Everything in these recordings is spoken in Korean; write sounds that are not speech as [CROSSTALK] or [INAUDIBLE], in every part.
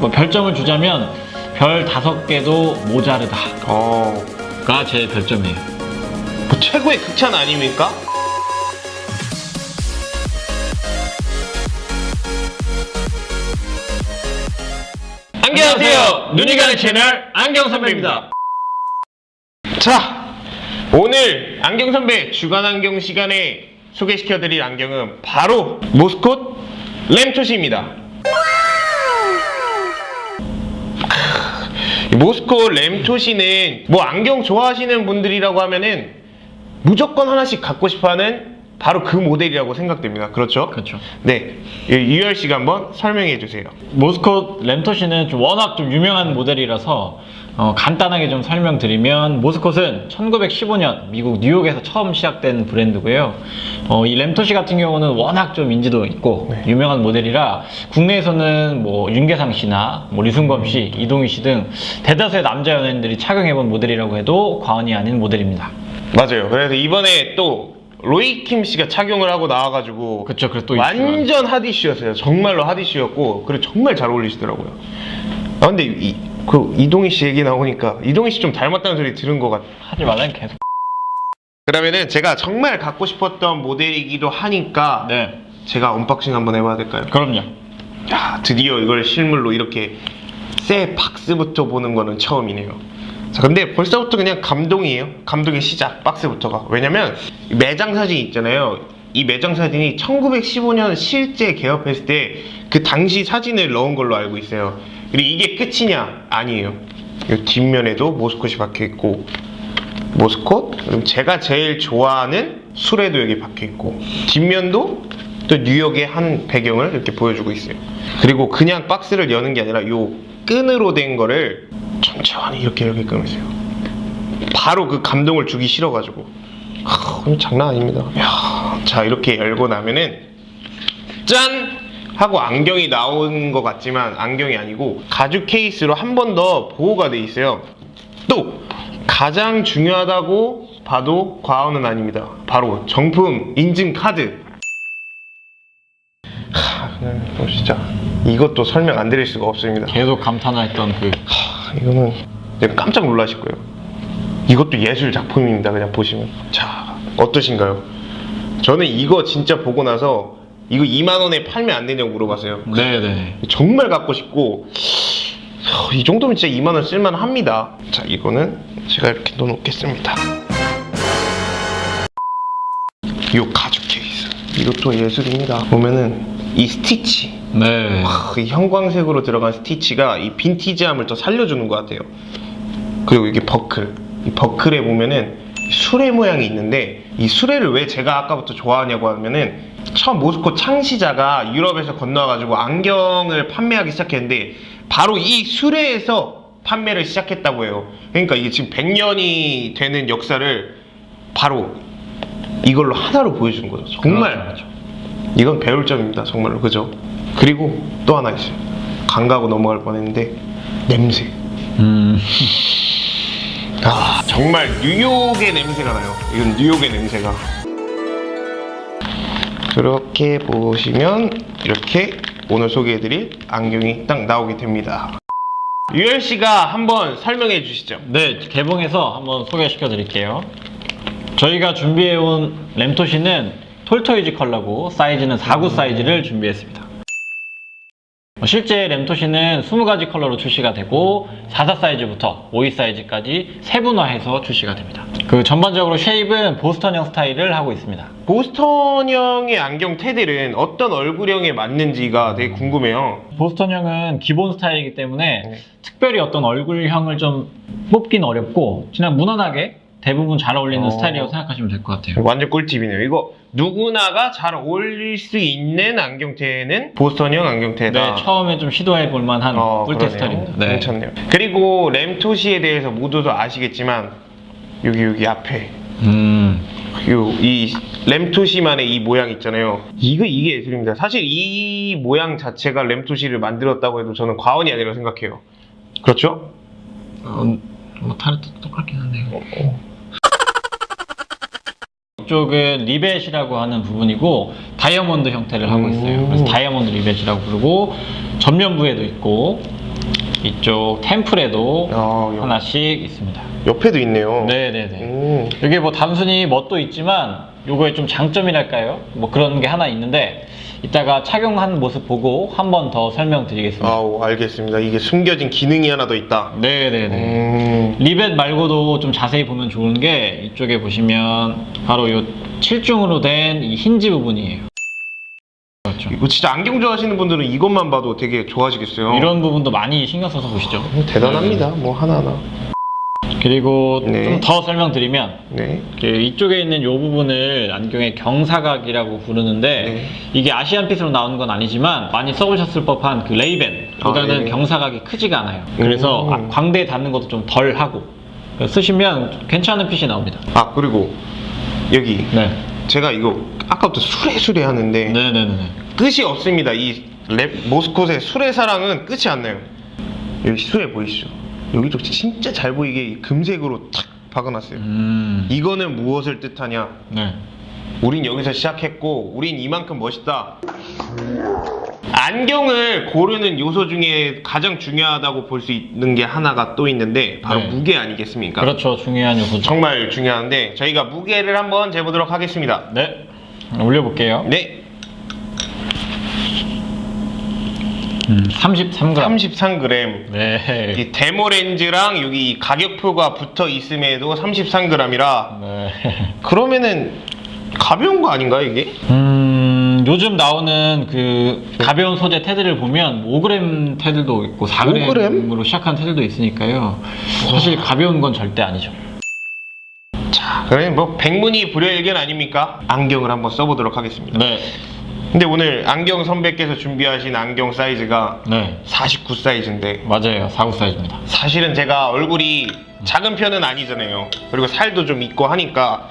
뭐 별점을 주자면 별 다섯 개도 모자르다가 어, 제 별점이에요. 뭐 최고의 극찬 아닙니까? 안녕하세요. 눈이 가는 채널 안경 선배입니다. 자, 오늘 안경 선배 주간 안경 시간에 소개시켜드릴 안경은 바로 모스콧 램토시입니다. 모스콧 램토시는 뭐 안경 좋아하시는 분들이라고 하면은 무조건 하나씩 갖고 싶어하는 바로 그 모델이라고 생각됩니다. 그렇죠? 그렇죠. 네, 이 유열 씨가 한번 설명해 주세요. 모스콧 램토시는 좀 워낙 좀 유명한 모델이라서 어, 간단하게 좀 설명드리면 모스콧은 1915년 미국 뉴욕에서 처음 시작된 브랜드고요. 어, 이 램토시 같은 경우는 워낙 좀 인지도 있고 네. 유명한 모델이라 국내에서는 뭐 윤계상 씨나 뭐 류승범 씨, 이동희 씨 등 대다수의 남자 연예인들이 착용해본 모델이라고 해도 과언이 아닌 모델입니다. 맞아요. 그래서 이번에 또 로이킴 씨가 착용을 하고 나와가지고 그쵸, 그래 또. 완전 핫 이슈였어요. 정말로 핫 이슈였고 그리고 정말 잘 어울리시더라고요. 아 근데 이, 그 이동희 씨 얘기 나오니까 이동희 씨 좀 닮았다는 소리 들은 것 같아. 하지 말라는 계속. 그러면은 제가 정말 갖고 싶었던 모델이기도 하니까 네, 제가 언박싱 한번 해봐야 될까요? 그럼요. 야 드디어 이걸 실물로 이렇게 새 박스부터 보는 거는 처음이네요. 자 근데 벌써부터 그냥 감동이에요. 감동의 시작 박스부터가. 왜냐면 이 매장 사진이 있잖아요. 이 매장 사진이 1915년 실제 개업했을 때 그 당시 사진을 넣은 걸로 알고 있어요. 그리고 이게 끝이냐? 아니에요. 이 뒷면에도 모스콧이 박혀 있고 모스콧 그리고 제가 제일 좋아하는 수레도 여기 박혀 있고 뒷면도 또 뉴욕의 한 배경을 이렇게 보여주고 있어요. 그리고 그냥 박스를 여는 게 아니라 요 끈으로 된 거를 천천히 이렇게 이렇게 끊으세요. 바로 그 감동을 주기 싫어가지고 하, 이거 장난 아닙니다. 야, 자 이렇게 열고 나면은 짠 하고 안경이 나온 것 같지만 안경이 아니고 가죽 케이스로 한 번 더 보호가 돼 있어요. 또 가장 중요하다고 봐도 과언은 아닙니다. 바로 정품 인증 카드. 하, 뭐 진짜 이것도 설명 안 드릴 수가 없습니다. 계속 감탄했던 그 하, 이거는 깜짝 놀라실 거예요. 이것도 예술 작품입니다. 그냥 보시면. 자, 어떠신가요? 저는 이거 진짜 보고 나서 이거 2만 원에 팔면 안 되냐고 물어봤어요. 네네. 정말 갖고 싶고 하, 이 정도면 진짜 2만 원 쓸만 합니다. 자, 이거는 제가 이렇게 넣어놓겠습니다. 이 가죽 케이스 이것도 예술입니다. 보면은 이 스티치 네. 아, 이 형광색으로 들어간 스티치가 이 빈티지함을 더 살려주는 것 같아요. 그리고 이게 버클. 이 버클에 보면은 수레 모양이 있는데 이 수레를 왜 제가 아까부터 좋아하냐고 하면은 처음 모스코 창시자가 유럽에서 건너와가지고 안경을 판매하기 시작했는데 바로 이 수레에서 판매를 시작했다고 해요. 그러니까 이게 지금 100년이 되는 역사를 바로 이걸로 하나로 보여주는 거죠. 정말 그렇죠, 이건 배울 점입니다. 정말로 그죠? 그리고 또 하나 있어요. 강 가고 넘어갈 뻔했는데 냄새. 음. 아 정말 뉴욕의 냄새가 나요. 이건 뉴욕의 냄새가. 그렇게 보시면 이렇게 오늘 소개해드릴 안경이 딱 나오게 됩니다. 유열 씨가 한번 설명해 주시죠. 네, 개봉해서 한번 소개시켜 드릴게요. 저희가 준비해온 램토시는 톨토이즈 컬러고 사이즈는 49 사이즈를 준비했습니다. 어, 실제 램토시는 20가지 컬러로 출시가 되고 44 사이즈부터 52 사이즈까지 세분화해서 출시가 됩니다. 그 전반적으로 쉐입은 보스턴형 스타일을 하고 있습니다. 보스턴형의 안경 테들은 어떤 얼굴형에 맞는지가 되게 궁금해요. 보스턴형은 기본 스타일이기 때문에 네. 특별히 어떤 얼굴형을 좀 뽑긴 어렵고 그냥 무난하게 대부분 잘 어울리는 어. 스타일이라고 생각하시면 될 것 같아요. 완전 꿀팁이네요. 이거 누구나가 잘 어울릴 수 있는 안경테는 보스턴형 안경테다. 네, 처음에 좀 시도해 볼 만한 어, 꿀팁 그러네요. 스타일입니다. 네. 괜찮네요. 그리고 램토시에 대해서 모두도 아시겠지만 여기 여기 앞에 음, 요, 이 램토시만의 이 모양 있잖아요. 이거 이게 예술입니다. 사실 이 모양 자체가 램토시를 만들었다고 해도 저는 과언이 아니라고 생각해요. 그렇죠? 어, 뭐 타르트 똑같긴 하네요. 어. 이쪽은 리벳이라고 하는 부분이고 다이아몬드 형태를 하고 있어요. 음. 그래서 다이아몬드 리벳이라고 부르고 전면부에도 있고 이쪽 템플에도 아, 여- 하나씩 있습니다. 옆에도 있네요. 네네네. 음. 이게 뭐 단순히 멋도 있지만 요거의 좀 장점이랄까요? 뭐 그런 게 하나 있는데 이따가 착용한 모습 보고 한 번 더 설명드리겠습니다. 아우 알겠습니다. 이게 숨겨진 기능이 하나 더 있다. 네네네. 음. 리벳 말고도 좀 자세히 보면 좋은 게 이쪽에 보시면 바로 요 7중으로 된 이 힌지 부분이에요. 그렇죠. 이거 진짜 안경 좋아하시는 분들은 이것만 봐도 되게 좋아하시겠어요. 이런 부분도 많이 신경 써서 보시죠. 음, 대단합니다. 뭐 하나하나. 그리고 네. 좀 더 설명드리면 네. 그 이쪽에 있는 이 부분을 안경의 경사각이라고 부르는데 네. 이게 아시안핏으로 나오는 건 아니지만 많이 써보셨을 법한 그 레이벤보다는 아, 네. 경사각이 크지가 않아요. 그래서 음. 아, 광대에 닿는 것도 좀 덜 하고 쓰시면 괜찮은 핏이 나옵니다. 아 그리고 여기 네. 제가 이거 아까부터 수레수레 하는데 네네네. 끝이 없습니다. 이 랩 모스콧의 수레 사랑은 끝이 안 나요. 여기 수레 보이시죠? 여기도 진짜 잘 보이게 이 금색으로 탁 박아놨어요. 음. 이거는 무엇을 뜻하냐? 네. 우린 여기서 시작했고, 우린 이만큼 멋있다. 안경을 고르는 요소 중에 가장 중요하다고 볼 수 있는 게 하나가 또 있는데 바로 네. 무게 아니겠습니까? 그렇죠. 중요한 요소죠. 정말 중요한데 저희가 무게를 한번 재보도록 하겠습니다. 네. 올려볼게요. 네, 음, 33g. 33g. 네. 이 데모 렌즈랑 여기 이 가격표가 붙어 있음에도 33g이라 네. 그러면은 가벼운 거 아닌가요 이게? 음, 요즘 나오는 그 가벼운 소재 테드를 보면 5g 테드도 있고 4g으로 시작한 테드도 있으니까요. 사실 가벼운 건 절대 아니죠. 자, 그러면 뭐 백문이 불여일견 아닙니까? 안경을 한번 써보도록 하겠습니다. 네. 근데 오늘 안경 선배께서 준비하신 안경 사이즈가 네. 49 사이즈인데 맞아요. 49 사이즈입니다. 사실은 제가 얼굴이 작은 편은 아니잖아요. 그리고 살도 좀 있고 하니까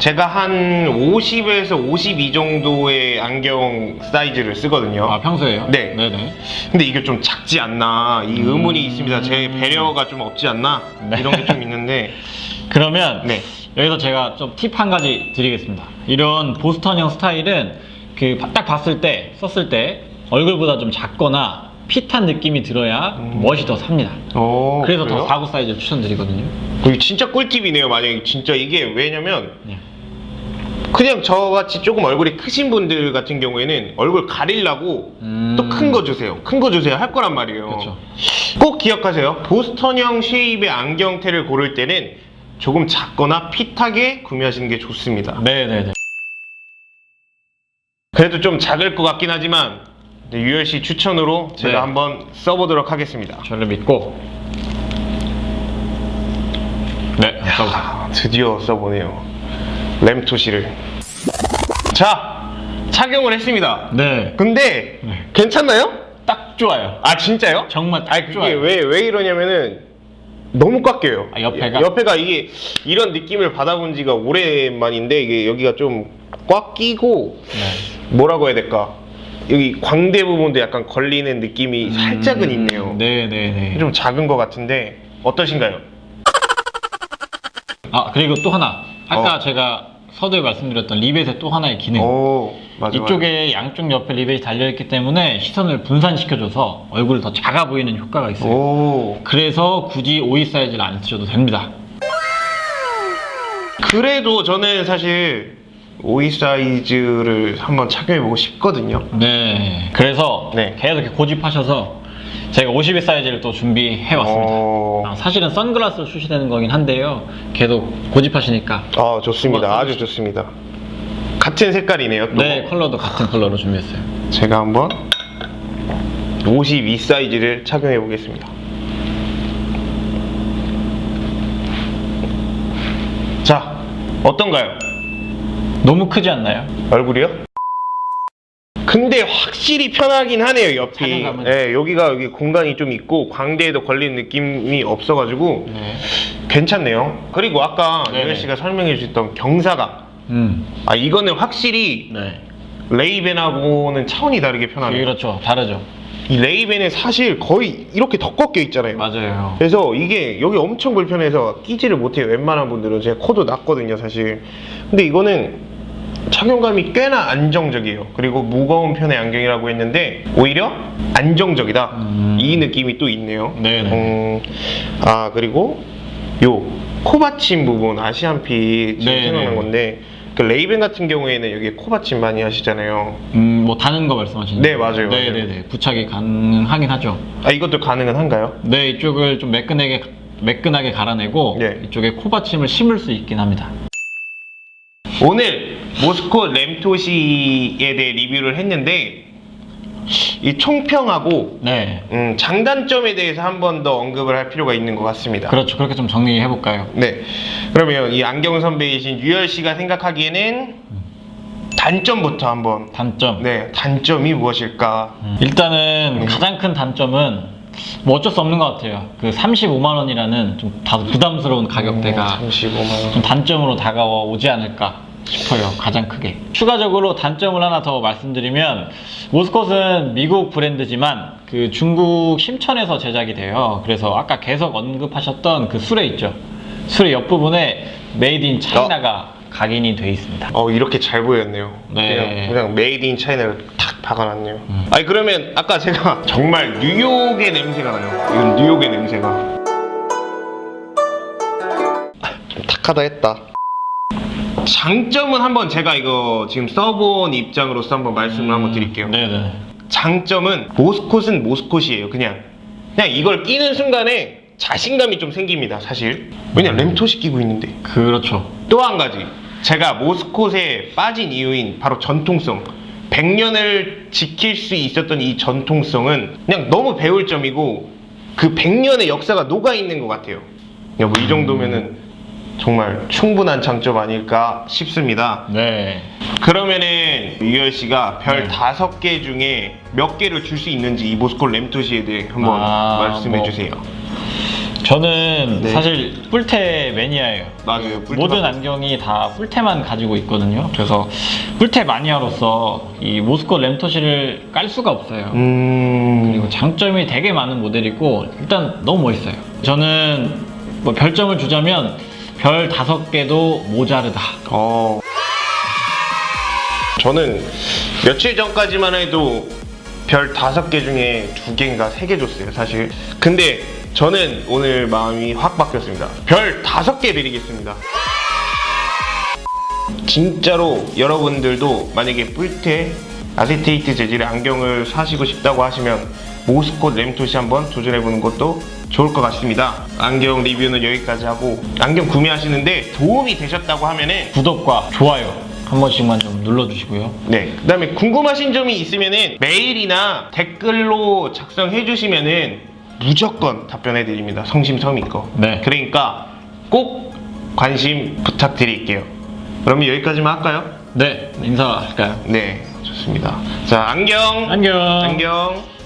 제가 한 50에서 52 정도의 안경 사이즈를 쓰거든요. 아, 평소에요? 네. 네네. 근데 이게 좀 작지 않나 이 의문이 있습니다. 제 배려가 좀 없지 않나 네. 이런 게 좀 있는데 [LAUGHS] 그러면 네. 여기서 제가 좀 팁 한 가지 드리겠습니다. 이런 보스턴형 스타일은 그 딱 봤을 때 썼을 때 얼굴보다 좀 작거나 핏한 느낌이 들어야 멋이 더 삽니다. 오, 그래서 음. 어, 그래요? 더 49 사이즈 추천드리거든요. 이거 진짜 꿀팁이네요. 만약에 진짜 이게 왜냐면 네. 그냥 저같이 조금 얼굴이 크신 분들 같은 경우에는 얼굴 가리려고 음. 또 큰 거 주세요. 큰 거 주세요. 할 거란 말이에요. 그렇죠. 꼭 기억하세요. 보스턴형 쉐입의 안경테를 고를 때는 조금 작거나 핏하게 구매하시는 게 좋습니다. 네네네. 그래도 좀 작을 것 같긴 하지만 네, 유열 씨 추천으로 제가 네. 한번 써보도록 하겠습니다. 저를 믿고. 네, 써보세요. 아, 드디어 써보네요. 램토시를. 자, 착용을 했습니다. 네. 근데 네. 괜찮나요? 딱 좋아요. 아 진짜요? 정말 딱 아니 그게 좋아요. 왜왜 이러냐면은 너무 꽉 껴요. 아, 옆에가? 옆에가 이게 이런 느낌을 받아본 지가 오랜만인데 이게 여기가 좀 꽉 끼고 네. 뭐라고 해야 될까? 여기 광대 부분도 약간 걸리는 느낌이 살짝은 있네요. 네네네. 좀 작은 것 같은데 어떠신가요? 아, 그리고 또 하나. 아까 어. 제가 서두에 말씀드렸던 리벳의 또 하나의 기능. 오 맞아. 이쪽에 양쪽 옆에 리벳이 달려있기 때문에 시선을 분산시켜줘서 얼굴이 더 작아 보이는 효과가. 있어요. 오 그래서 굳이 OE 사이즈를 안 쓰셔도 됩니다. 그래도 저는 사실 오이 사이즈를 한번 착용해보고 싶거든요. 네. 그래서 네. 계속 이렇게 고집하셔서 제가 52 사이즈를 또 준비해 왔습니다. 어. 아, 사실은 선글라스로 출시되는 거긴 한데요. 계속 고집하시니까. 아 좋습니다. 아주 좋습니다. 같은 색깔이네요. 또. 네, 컬러도 같은 컬러로 준비했어요. 제가 한번 52 사이즈를 착용해 보겠습니다. 자, 어떤가요? 너무 크지 않나요? 얼굴이요? 근데 확실히 편하긴 하네요, 옆이. 착용감은. 네, 여기가 여기 공간이 좀 있고 광대에도 걸리는 느낌이 없어가지고 네. 괜찮네요. 그리고 아까 네네. 유열 씨가 설명해 주셨던 경사각. 음. 아, 이거는 확실히 네. 레이벤하고는 차원이 다르게 편하네요. 그렇죠. 다르죠. 이 레이벤은 사실 거의 이렇게 더 꺾여 있잖아요. 맞아요. 그래서 이게 여기 엄청 불편해서 끼지를 못해요. 웬만한 분들은 제가 코도 났거든요, 사실. 근데 이거는 착용감이 꽤나 안정적이에요. 그리고 무거운 편의 안경이라고 했는데 오히려 안정적이다. 음. 이 느낌이 또 있네요. 네네. 음, 아 그리고 요 코받침 부분 아시안피 지금 네네. 생각난 건데 그 레이븐 같은 경우에는 여기 코받침 많이 하시잖아요. 음, 뭐 다는 거 말씀하시는 네? 맞아요, 맞아요. 네네네. 부착이 가능하긴 하죠. 아 이것도 가능은 한가요? 네, 이쪽을 좀 매끈하게 매끈하게 갈아내고 네. 이쪽에 코받침을 심을 수 있긴 합니다. 오늘 모스코 램토시에 대해 리뷰를 했는데 이 총평하고 네. 음, 장단점에 대해서 한 번 더 언급을 할 필요가 있는 것 같습니다. 그렇죠. 그렇게 좀 정리해 볼까요? 네. 그러면 이 안경 선배이신 유열 씨가 생각하기에는 단점부터 한번 단점. 네 단점이 무엇일까? 음, 일단은 음. 가장 큰 단점은 뭐 어쩔 수 없는 것 같아요. 그 35만 원이라는 좀 다소 부담스러운 가격대가 35만 원. 좀 단점으로 다가오지 않을까 싶어요. 가장 크게. 추가적으로 단점을 하나 더 말씀드리면 모스콧은 미국 브랜드지만 그 중국 심천에서 제작이 돼요. 그래서 아까 계속 언급하셨던 그 수레 있죠. 수레 옆부분에 메이드 인 차이나가 각인이 돼 있습니다. 어 이렇게 잘 보였네요. 네. 그냥, 그냥 메이드 인 차이나를 탁 박아놨네요. 음. 아니 그러면 아까 제가 [LAUGHS] 정말 뉴욕의 냄새가 나요. 이건 뉴욕의 냄새가. 아, 좀 탁하다 했다. 장점은 한번 제가 이거 지금 써본 입장으로서 한번 말씀을 한번 드릴게요. 네네. 장점은 모스콧은 모스콧이에요. 그냥 그냥 이걸 끼는 순간에 자신감이 좀 생깁니다. 사실. 왜냐 램토시 끼고 있는데. 그렇죠. 또 한 가지 제가 모스콧에 빠진 이유인 바로 전통성 100년을 지킬 수 있었던 이 전통성은 그냥 너무 배울 점이고 그 100년의 역사가 녹아 있는 것 같아요 뭐이 정도면은 정말 충분한 장점 아닐까 싶습니다 네. 그러면은 유열 씨가 별 네. 다섯 개 중에 몇 개를 줄 수 있는지 이 모스콧 램토시에 대해 한번 아, 말씀해 뭐. 주세요 저는 네. 사실 뿔테 매니아예요. 맞아요, 뿔테가- 모든 안경이 다 뿔테만 가지고 있거든요. 그래서 뿔테 마니아로서 이 모스코 램토시를 깔 수가 없어요. 음... 그리고 장점이 되게 많은 모델이고 일단 너무 멋있어요. 저는 뭐 별점을 주자면 별 다섯 개도 모자르다. 어. 저는 며칠 전까지만 해도 별 다섯 개 중에 두 개인가 세 개 줬어요, 사실. 근데 저는 오늘 마음이 확 바뀌었습니다. 별 다섯 개 드리겠습니다. 진짜로 여러분들도 만약에 뿔테 아세테이트 재질의 안경을 사시고 싶다고 하시면 모스콧 램토시 한번 도전해보는 것도 좋을 것 같습니다. 안경 리뷰는 여기까지 하고 안경 구매하시는데 도움이 되셨다고 하면은 구독과 좋아요 한 번씩만 좀 눌러주시고요. 네. 그다음에 궁금하신 점이 있으면은 메일이나 댓글로 작성해 주시면은 무조건 답변해 드립니다. 성심성의껏. 네. 그러니까 꼭 관심 부탁드릴게요. 그러면 여기까지만 할까요? 네, 인사할까요? 네, 좋습니다. 자, 안경. 안녕. 안녕.